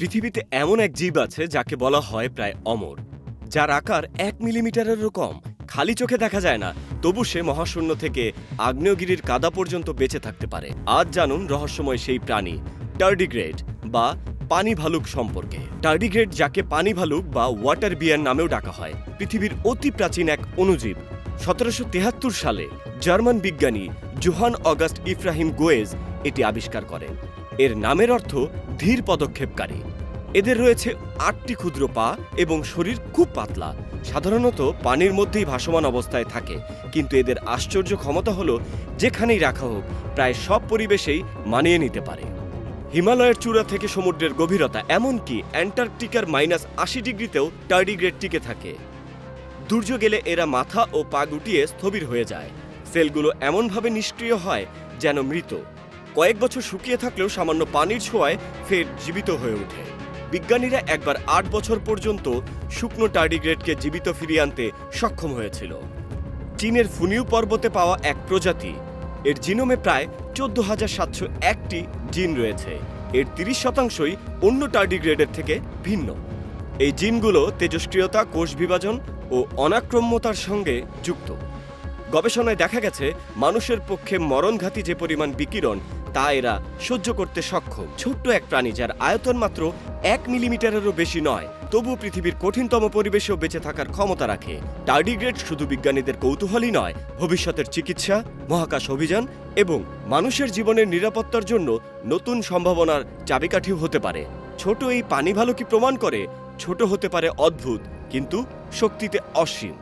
পৃথিবীতে এমন এক জীব আছে যাকে বলা হয় প্রায় অমর। যার আকার এক মিলিমিটারেরও কম। খালি চোখে দেখা যায় না, তবু সে মহাশূন্য থেকে আগ্নেয়গিরির কাদা পর্যন্ত বেঁচে থাকতে পারে। আজ জানুন রহস্যময় সেই প্রাণী, টার্ডিগ্রেড বা পানি ভালুক সম্পর্কে। টার্ডিগ্রেড, যাকে পানি ভালুক বা ওয়াটার বিয়ার নামেও ডাকা হয়, পৃথিবীর অতি প্রাচীন এক অণুজীব সতেরোশো সালে জার্মান বিজ্ঞানী জোহান অগাস্ট ইব্রাহিম গোয়েজ এটি আবিষ্কার করেন। এর নামের অর্থ ধীর পদক্ষেপকারী। এদের রয়েছে আটটি ক্ষুদ্র পা এবং শরীর খুব পাতলা। সাধারণত পানির মধ্যেই ভাসমান অবস্থায় থাকে, কিন্তু এদের আশ্চর্য ক্ষমতা হলো যেখানেই রাখা হোক, প্রায় সব পরিবেশেই মানিয়ে নিতে পারে। হিমালয়ের চূড়া থেকে সমুদ্রের গভীরতা এমনকি অ্যান্টার্কটিকার মাইনাস আশি ডিগ্রিতেও টার্ডিগ্রেড টিকে থাকে। দুর্যোগ এলে এরা মাথা ও পা গুটিয়ে স্থবির হয়ে যায়। সেলগুলো এমনভাবে নিষ্ক্রিয় হয় যেন মৃত। কয়েক বছর শুকিয়ে থাকলেও সামান্য পানির ছোঁয়ায় ফের জীবিত হয়ে ওঠে। বিজ্ঞানীরা একবার আট বছর পর্যন্ত শুকনো টার্ডিগ্রেডকে জীবিত ফিরিয়ে আনতে সক্ষম হয়েছিল। চীনের ফুনিউ পর্বতে পাওয়া এক প্রজাতি, এর জিনোমে প্রায় চোদ্দ হাজার সাতশো একটি জিন রয়েছে। এর তিরিশ শতাংশই অন্য টার্ডিগ্রেডের থেকে ভিন্ন। এই জিনগুলো তেজস্ক্রিয়তা কোষ বিভাজন ও অনাক্রম্যতার সঙ্গে যুক্ত। গবেষণায় দেখা গেছে, মানুষের পক্ষে মরণঘাতী যে পরিমাণ বিকিরণ তা এরা সহ্য করতে সক্ষম। ছোট্ট এক প্রাণী যার আয়তন মাত্র এক মিলিমিটারেরও বেশি নয়, তবুও পৃথিবীর কঠিনতম পরিবেশেও বেঁচে থাকার ক্ষমতা রাখে। টার্ডিগ্রেড শুধু বিজ্ঞানীদের কৌতূহলই নয়, ভবিষ্যতের চিকিৎসা, মহাকাশ অভিযান এবং মানুষের জীবনের নিরাপত্তার জন্য নতুন সম্ভাবনার চাবিকাঠিও হতে পারে। ছোট এই পানি ভালো কি প্রমাণ করে? ছোট হতে পারে অদ্ভুত, কিন্তু শক্তিতে অসীম।